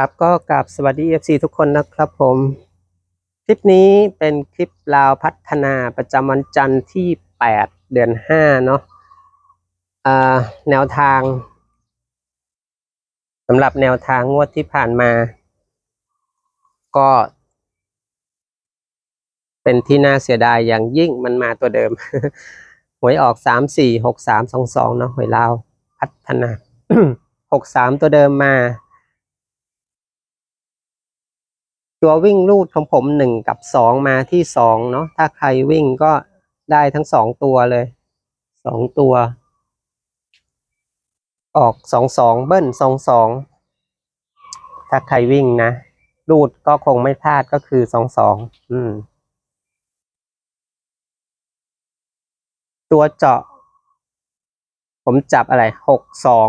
ครับก็กราบสวัสดี FC ทุกคนนะครับผม คลิปนี้เป็นคลิปลาวพัฒนาประจำวันจันทร์ที่ 8 เดือน 5 เนาะแนวทางสำหรับแนวทางงวดที่ผ่านมา ก็ เป็นที่น่าเสียดายอย่างยิ่งมันมาตัวเดิม หวยออก 3 4 6 3 2 2 เนาะหวยลาวพัฒนา 6 3 ตัวเดิมมา ตัววิ่งลูดของผมหนึ่งกับสองมาที่สองเนาะถ้าใครวิ่งก็ได้ทั้งสองตัวเลยสองตัว ออกสองสองเบิ้ลสองสองถ้าใครวิ่งนะลูดก็คงไม่พลาดก็คือสองสองอืม ตัวเจาะ ผมจับอะไรหกสอง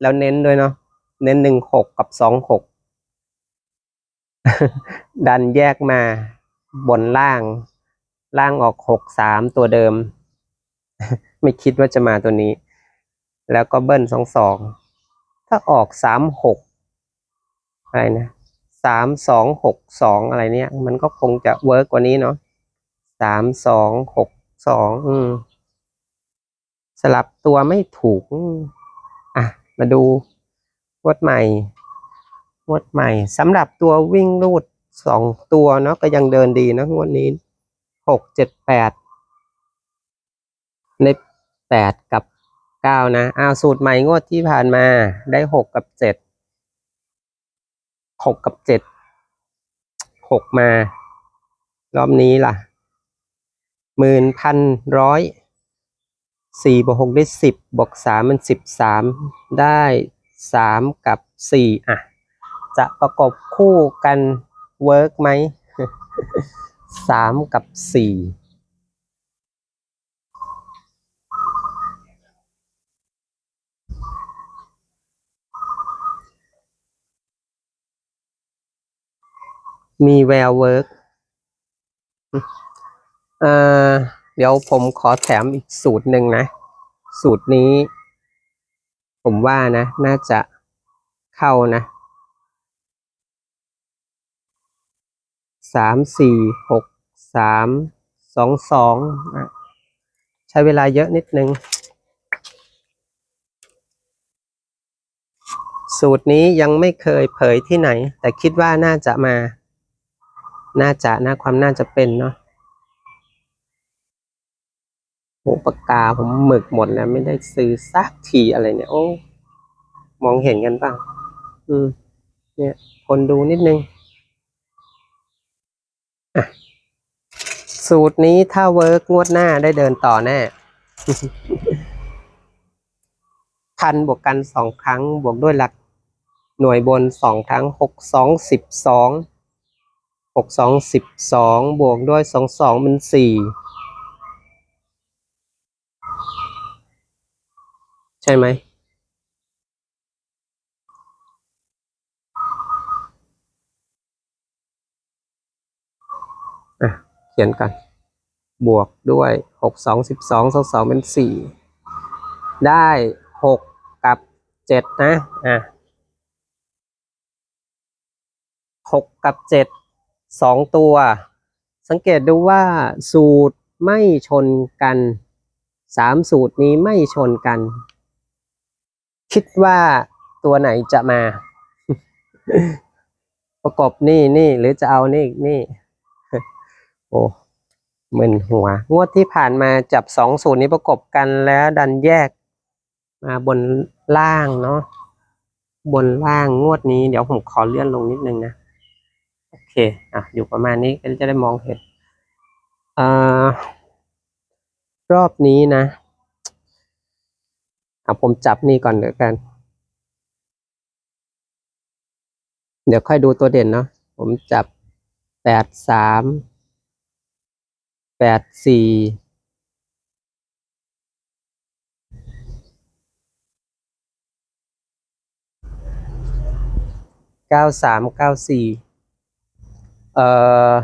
แล้วเน้นด้วยเนาะเน้นหนึ่งหกกับสองหก ดันแยกมาบนล่าง ล่างออกหกสามตัวเดิม ไม่คิดว่าจะมาตัวนี้ แล้วก็เบิ้ลสองสอง ถ้าออกสามหกอะไรนะสามสองหกสองอะไรเนี่ย มันก็คงจะเวิร์กกว่านี้เนาะสามสองหกสองอืมสลับตัวไม่ถูก อะ มาดูวดใหม่ งวดใหม่สำหรับตัววิ่งรูดสองตัวเนาะก็ยังเดินดีนะงวดนี้หกเจ็ดแปดในแปดกับเก้านะอ้าวสูตรใหม่งวดที่ผ่านมาได้หกกับเจ็ดหกกับเจ็ดหกมา รอบนี้ล่ะหมื่นพันร้อยสี่บวกหกได้สิบบวกสามมันสิบสามได้สามกับสี่อะ จะประกบคู่กันเวิร์กไหมสามกับสี่มีแววเวิร์กเอ่อเดี๋ยวผมขอแถมอีกสูตรหนึ่งนะ สูตรนี้ ผมว่านะ น่าจะเข้านะ สามสี่หกสามสองสองใช้เวลาเยอะนิดนึง สูตรนี้ยังไม่เคยเผยที่ไหน แต่คิดว่าน่าจะมา น่าจะนะความน่าจะเป็นเนาะโหปากกาผมหมึกหมดแล้ว ไม่ได้ซื้อสักทีอะไรเนี่ย โอ้ มองเห็นกันเปล่าอืม เนี่ยทนดูนิดนึง สูตรนี้ถ้าเวิร์กงวดหน้าได้เดินต่อแน่พันบวกกันสองครั้งบวกด้วยหลัก หน่วยบนสองครั้งหกสองสิบสองหกสองสิบสองบวกด้วยสองสองเป็นสี่ใช่ไหม อะ เขียนกัน บวกด้วยหกสองสิบสองสองสองเป็นสี่ได้หกกับเจ็ดนะอะหกกับเจ็ดสองตัว สังเกตดูว่าสูตรไม่ชนกันสามสูตรนี้ไม่ชนกัน คิดว่าตัวไหนจะมา ประกบนี่นี่หรือจะเอานี่นี่ โอ้มึนหัว งวดที่ผ่านมาจับสองสูตรนี้ประกบกันแล้วดันแยกมาบนล่างเนาะบนล่างงวดนี้เดี๋ยวผมขอเลื่อนลงนิดนึงนะ โอเค อะ อยู่ประมาณนี้ก็จะได้มองเห็นอรอบนี้นะอะผมจับนี่ก่อนเดี๋ยวกัน เดี๋ยวค่อยดูตัวเด่นเนาะผมจับแปดสาม แปดสี่เก้าสามเก้าสี่เอ่อ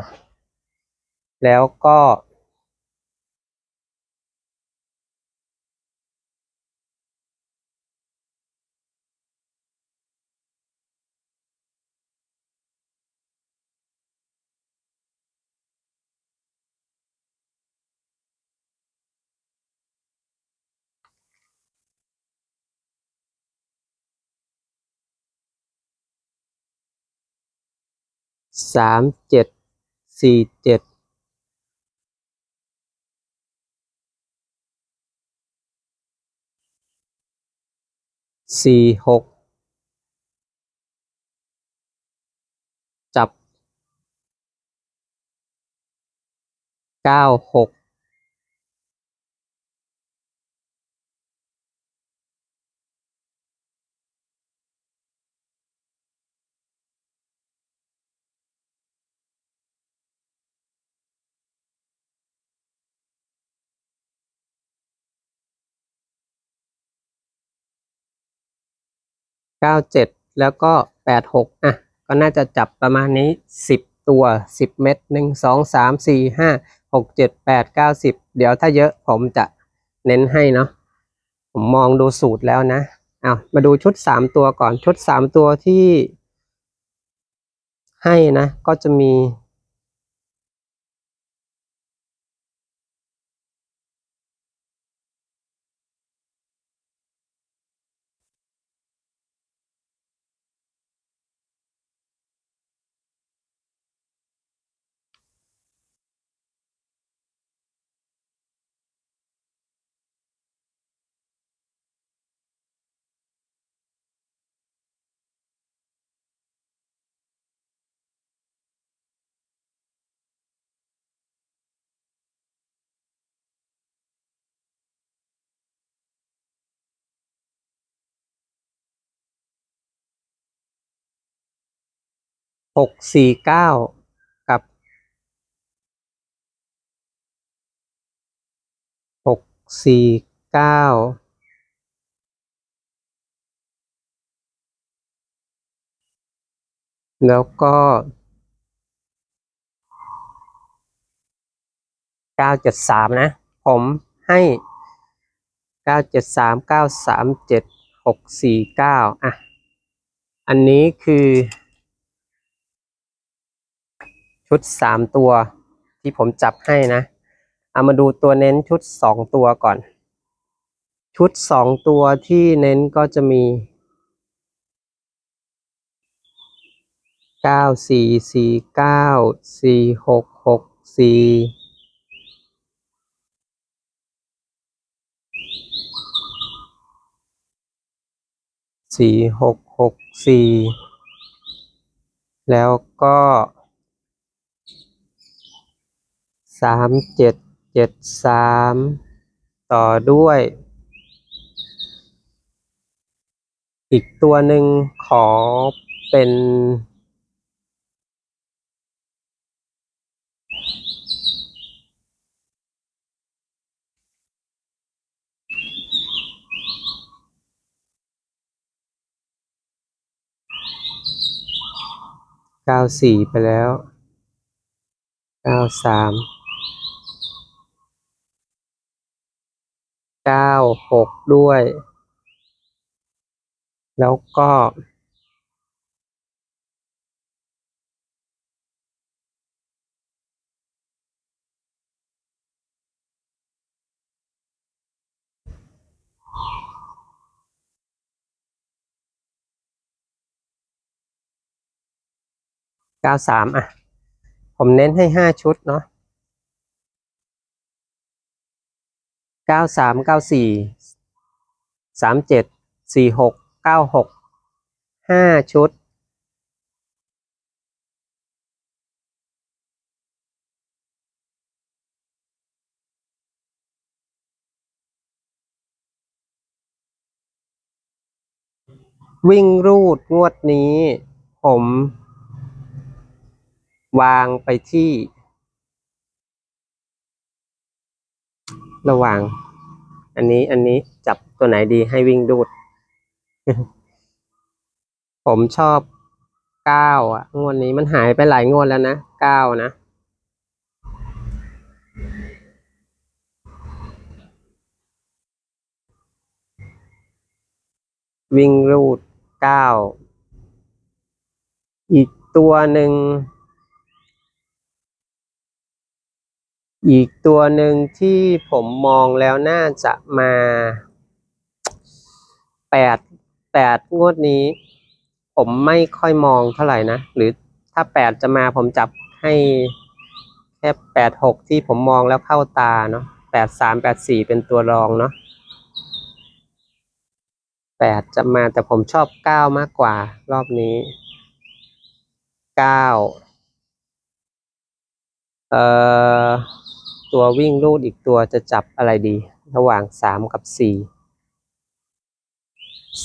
แล้วก็ สามเจ็ดสี่เจ็ดสี่หกจับเก้าหก เก้าเจ็ดแล้วก็แปดหกอะก็น่าจะจับประมาณนี้สิบตัวสิบเม็ดหนึ่งสองสามสี่ห้าหกเจ็ดแปดเก้าสิบเดี๋ยวถ้าเยอะผมจะเน้นให้เนาะผมมองดูสูตรแล้วนะเอามาดูชุดสามตัวก่อนชุดสามตัวที่ให้นะ ก็จะมี หกสี่เก้ากับหกสี่เก้าแล้วก็เก้าเจ็ดสามนะ ผมให้เก้าเจ็ดสามเก้าสามเจ็ดหกสี่เก้าอะ อันนี้คือ ชุดสามตัวที่ผมจับให้นะ เอามาดูตัวเน้นชุดสองตัวก่อน ชุดสองตัวที่เน้นก็จะมีเก้าสี่สี่เก้าสี่หกหกสี่สี่หกหกสี่แล้วก็ สามเจ็ดเจ็ดสามต่อด้วย อีกตัวหนึ่งขอเป็นเก้าสี่ไปแล้วเก้าสาม เก้าหกด้วย แล้วก็เก้าสามอะ ผมเน้นให้ห้าชุดเนาะ เก้าสามเก้าสี่สามเจ็ดสี่หกเก้าหกห้าชุด วิ่งรูดงวดนี้ ผม วางไปที่ ระหว่าง อันนี้อันนี้จับตัวไหนดีให้วิ่งดูด ผมชอบเก้าอะ งวดนี้มันหายไปหลายงวดแล้วนะเก้านะวิ่งรูดเก้า อีกตัวหนึ่ง อีกตัวหนึ่งที่ผมมองแล้วน่าจะมาแปดแปดงวดนี้ ผมไม่ค่อยมองเท่าไหร่นะ หรือถ้าแปดจะมาผมจับให้แค่แปดหกที่ผมมองแล้วเข้าตาเนาะแปดสามแปดสี่เป็นตัวรองเนาะแปดจะมาแต่ผมชอบเก้ามากกว่ารอบนี้เก้าเอ่อ ตัววิ่งลูดอีกตัวจะจับอะไรดี ระหว่างสามกับสี่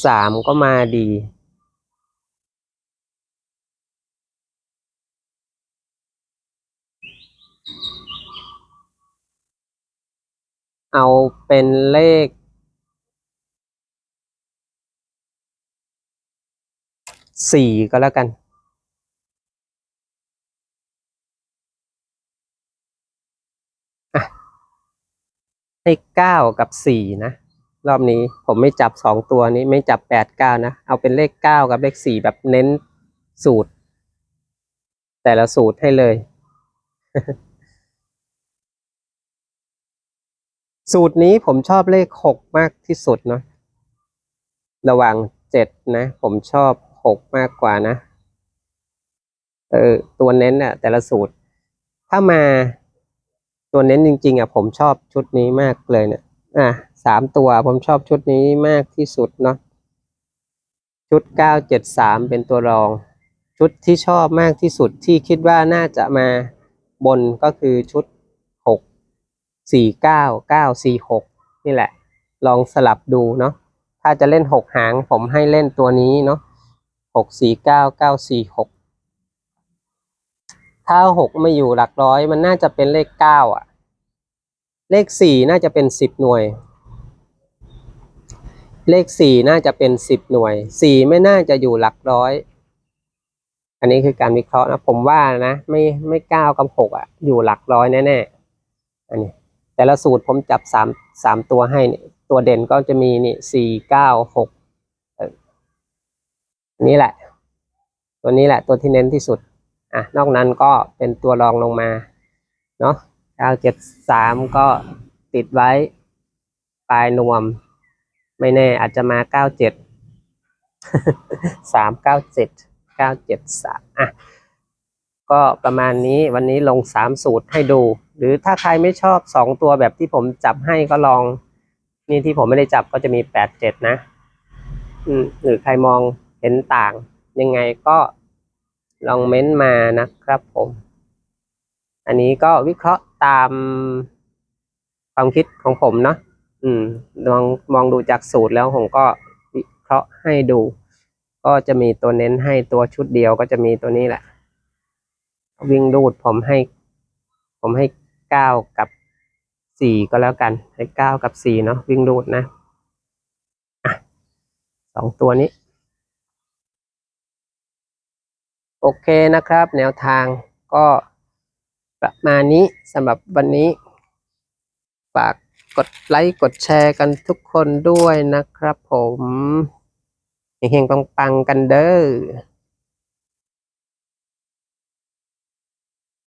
สามก็มาดีเอาเป็นเลขสี่ก็แล้วกัน ให้เก้ากับสี่นะ รอบนี้ผมไม่จับสองตัวนี้ไม่จับแปดเก้านะ เอาเป็นเลขเก้ากับเลขสี่แบบเน้นสูตร แต่ละสูตรให้เลย สูตรนี้ผมชอบเลขหกมากที่สุดเนาะระหว่างเจ็ดนะ ผมชอบหกมากกว่านะเออตัวเน้นอะแต่ละสูตร ถ้ามา ตัวเน้นจริงๆอะผมชอบชุดนี้มากเลยเนี่ย อะสามตัวผมชอบชุดนี้มากที่สุดเนาะชุดเก้าเจ็ดสามเป็นตัวรอง ชุดที่ชอบมากที่สุดที่คิดว่าน่าจะมาบนก็คือชุดหกสี่เก้าเก้าสี่หกนี่แหละ ลองสลับดูเนาะถ้าจะเล่นหกหางผมให้เล่นตัวนี้เนาะหกสี่เก้าเก้าสี่หก ถ้าหกมาอยู่หลักร้อย มันน่าจะเป็นเลขเก้าอะ เลขสี่น่าจะเป็นสิบหน่วย เลขสี่น่าจะเป็นสิบหน่วยสี่ไม่น่าจะอยู่หลักร้อย อันนี้คือการวิเคราะห์นะ ผมว่านะ ไม่ไม่เก้ากับหกอะ อยู่หลักร้อยแน่ๆอันนี้ แต่ละสูตรผมจับสามสามตัวให้นี่ตัวเด่นก็จะมีนี่สี่เก้าหกนี่แหละ ตัวนี้แหละตัวที่เน้นที่สุด อะนอกนั้นก็เป็นตัวรองลงมาเนาะเก้าเจ็ดสามก็ติดไว้ ปลายนวม ไม่แน่อาจจะมาเก้าเจ็ดสามเก้าเจ็ดเก้าเจ็ดสามอะ ก็ประมาณนี้วันนี้ลงสามสูตรให้ดู หรือถ้าใครไม่ชอบสองตัวแบบที่ผมจับให้ก็ลอง นี่ที่ผมไม่ได้จับก็จะมีแปดเจ็ดนะ อืมหรือใครมองเห็นต่างยังไงก็ ลองเม้นต์มานะครับผม อันนี้ก็วิเคราะห์ตามความคิดของผมเนาะอืมลองมองดูจากสูตรแล้วผมก็วิเคราะห์ให้ดู ก็จะมีตัวเน้นให้ตัวชุดเดียวก็จะมีตัวนี้แหละ วิ่งรูดผมให้ ผมให้เก้ากับสี่ก็แล้วกัน ให้เก้ากับสี่เนาะวิ่งรูดนะอะสองตัวนี้ โอเคนะครับ แนวทางก็ประมาณนี้สำหรับวันนี้ ฝากกดไลค์กดแชร์กันทุกคนด้วยนะครับผมเฮงๆปังๆกันเด้อ